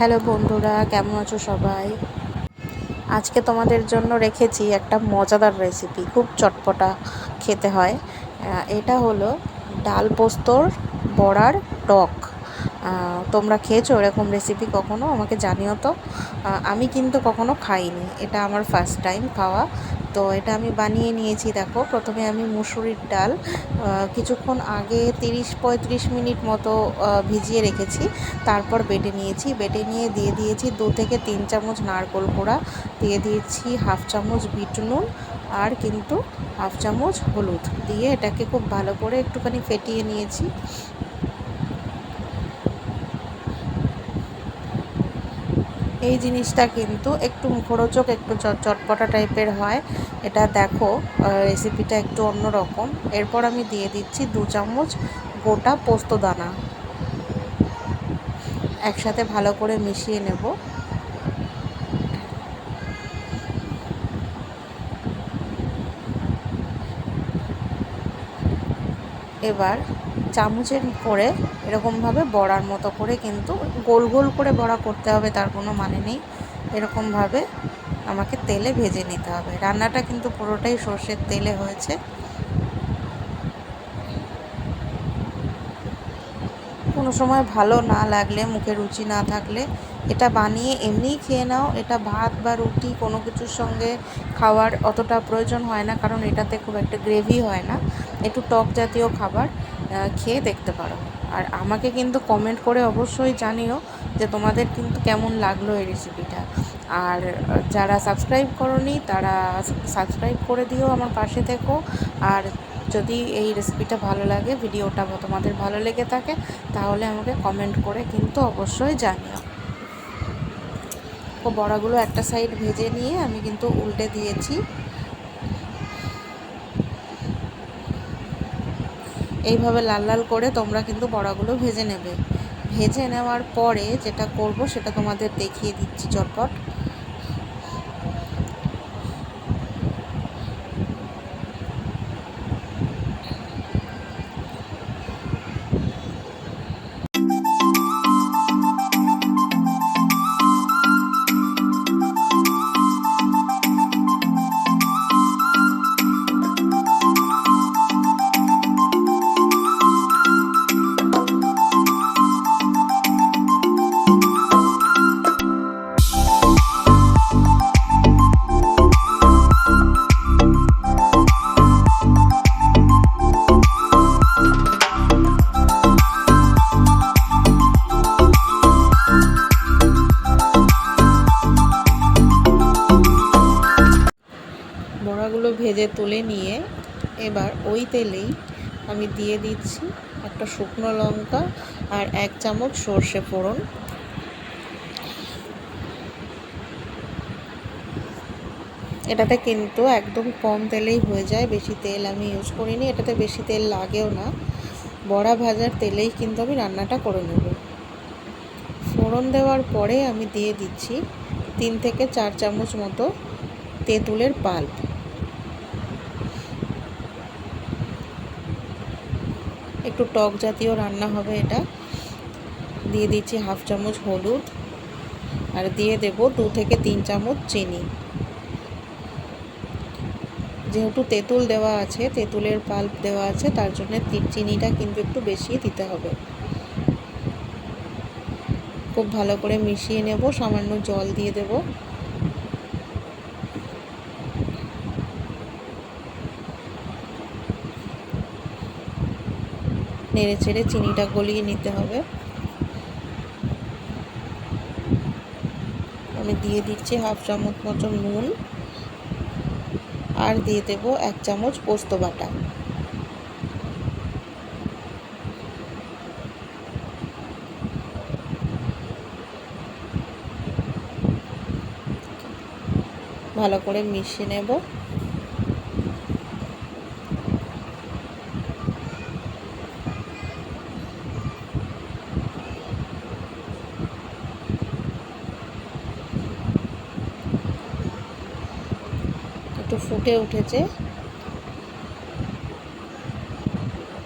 Hello বন্ধুরা, কেমন আছো সবাই? আজকে তোমাদের জন্য রেখেছি একটা মজাদার রেসিপি খুব চটপটা খেতে হয়। এটা হলো ডাল পোস্তর বড়ার টক। তোমরা খেয়েছো এরকম রেসিপি কখনো? আমাকে জানিও তো। আমি কিন্তু কখনো খাইনি। এটা আমার ফার্স্ট টাইম খাওয়া। তো এটা আমি বানিয়ে নিয়েছি, দেখো। প্রথমে আমি মুসুরির ডাল কিছুক্ষণ আগে তিরিশ পঁয়ত্রিশ মিনিট মতো ভিজিয়ে রেখেছি। তারপর বেটে নিয়েছি। বেটে নিয়ে দিয়ে দিয়েছি দু থেকে তিন চামচ নারকোল কোড়া দিয়ে দিয়েছি হাফ চামচ বিট নুন আর কিন্তু হাফ চামচ হলুদ। দিয়ে এটাকে খুব ভালো করে একটুখানি ফেটিয়ে নিয়েছি। এই জিনিসটা কিন্তু একটু মুখরোচক, একটু চট- চটপটা টাইপের হয়। এটা দেখো রেসিপিটা একটু অন্যরকম। এরপর আমি দিয়ে দিচ্ছি দু চামচ গোটা পোস্ত দানা। একসাথে ভালো করে মিশিয়ে নেব। এবার চামচের করে এরকমভাবে বড়ার মতো করে কিন্তু গোল গোল করে বড়া করতে হবে, তার কোনো মানে নেই। এরকমভাবে আমাকে তেলে ভেজে নিতে হবে। রান্নাটা কিন্তু পুরোটাই সর্ষের তেলে হয়েছে। কোনো সময় ভালো না লাগলে, মুখে রুচি না থাকলে এটা বানিয়ে এমনিই খেয়ে নাও। এটা ভাত বা রুটি কোনো কিছুর সঙ্গে খাওয়ার অতটা প্রয়োজন হয় না, কারণ এটাতে খুব একটা গ্রেভি হয় না। একটু টক জাতীয় খাবার খেয়ে দেখতে পারো। আর আমাকে কিন্তু কমেন্ট করে অবশ্যই জানিও যে তোমাদের কিন্তু কেমন লাগল এই রেসিপিটা আর যারা সাবস্ক্রাইব করনি, তারা সাবস্ক্রাইব করে দিও আমার পাশে থেকো। আর যদি এই রেসিপিটা ভালো লাগে, ভিডিওটা তোমাদের ভালো লেগে থাকে, তাহলে আমাকে কমেন্ট করে কিন্তু অবশ্যই জানিও। ও বড়াগুলো একটা সাইড ভেজে নিয়ে আমি কিন্তু উল্টে দিয়েছি। এইভাবে লাল লাল করে তোমরা কিন্তু বড়াগুলো ভেজে নেবে। ভেজে নেওয়ার পরে যেটা করব সেটা তোমাদের দেখিয়ে দিচ্ছি চটপট। বড়াগুলো ভেজে তুলে নিয়ে এবার ওই তেলেই আমি দিয়ে দিচ্ছি একটা শুকনো লঙ্কা আর এক চামচ সর্ষে ফোড়ন। এটাতে কিন্তু একদম কম তেলেই হয়ে যায়, বেশি তেল আমি ইউজ করিনি, এটাতে বেশি তেল লাগেও না। বড়া ভাজার তেলেই কিন্তু আমি রান্নাটা করে নেব। ফোড়ন দেওয়ার পরে আমি দিয়ে দিচ্ছি তিন থেকে চার চামচ মতো তেঁতুলের পাল্প। একটু টক জাতীয় রান্না হবে এটা। দিয়ে দিচ্ছি হাফ চামচ হলুদ আর দিয়ে দেব দু থেকে তিন চামচ চিনি। যেহেতু তেঁতুল দেওয়া আছে, তেঁতুলের পাল্প দেওয়া আছে, তার জন্য চিনিটা কিন্তু একটু বেশি দিতে হবে। খুব ভালো করে মিশিয়ে নেব, সামান্য জল দিয়ে দেব। নেড়ে চেড়ে চিনিটা গলিয়ে নিতে হবে। আমি দিয়ে দিচ্ছি হাফ চামচ মতো নুন আর দিয়ে দেব এক চামচ পোস্ত বাটা। ভালো করে মিশিয়ে নেব। একটু ফুটে উঠেছে।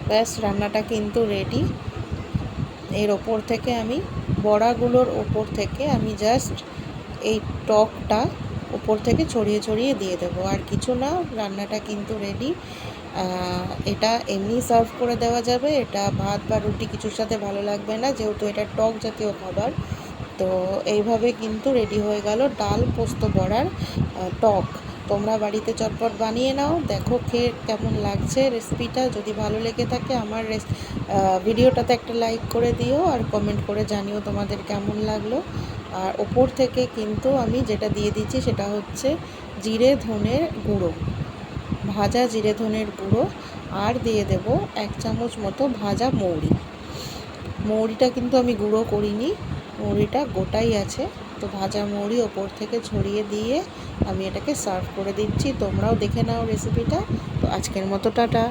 ব্যাস, রান্নাটা কিন্তু রেডি এর ওপর থেকে আমি বড়াগুলোর ওপর থেকে আমি জাস্ট এই টকটা ওপর থেকে ছড়িয়ে ছড়িয়ে দিয়ে দেবো। আর কিছু না, রান্নাটা কিন্তু রেডি এটা এমনি সার্ভ করে দেওয়া যাবে। এটা ভাত বা রুটি কিছুর সাথে ভালো লাগবে না, যেহেতু এটা টক জাতীয় খাবার। তো এইভাবে কিন্তু রেডি হয়ে গেল ডাল পোস্ত বড়ার টক। তোমরা বাড়িতে চটপট বানিয়ে নাও। দেখো খেয়ে কেমন লাগছে রেসিপিটা যদি ভালো লেগে থাকে আমার রেস ভিডিওটাতে একটা লাইক করে দিও আর কমেন্ট করে জানিও তোমাদের কেমন লাগল। আর ওপর থেকে কিন্তু আমি যেটা দিয়ে দিচ্ছি সেটা হচ্ছে জিরে ধনের গুঁড়ো, ভাজা জিরে ধনের গুঁড়ো আর দিয়ে দেব এক চামচ মতো ভাজা মৌরি। মৌরিটা কিন্তু আমি গুঁড়ো করিনি, মৌরিটা গোটাই আছে। তো ভাজা মুড়ি ওপর থেকে ছড়িয়ে দিয়ে আমি এটাকে সার্ভ করে দিচ্ছি। তোমরাও দেখে নাও রেসিপিটা। তো আজকের মতো টাটা।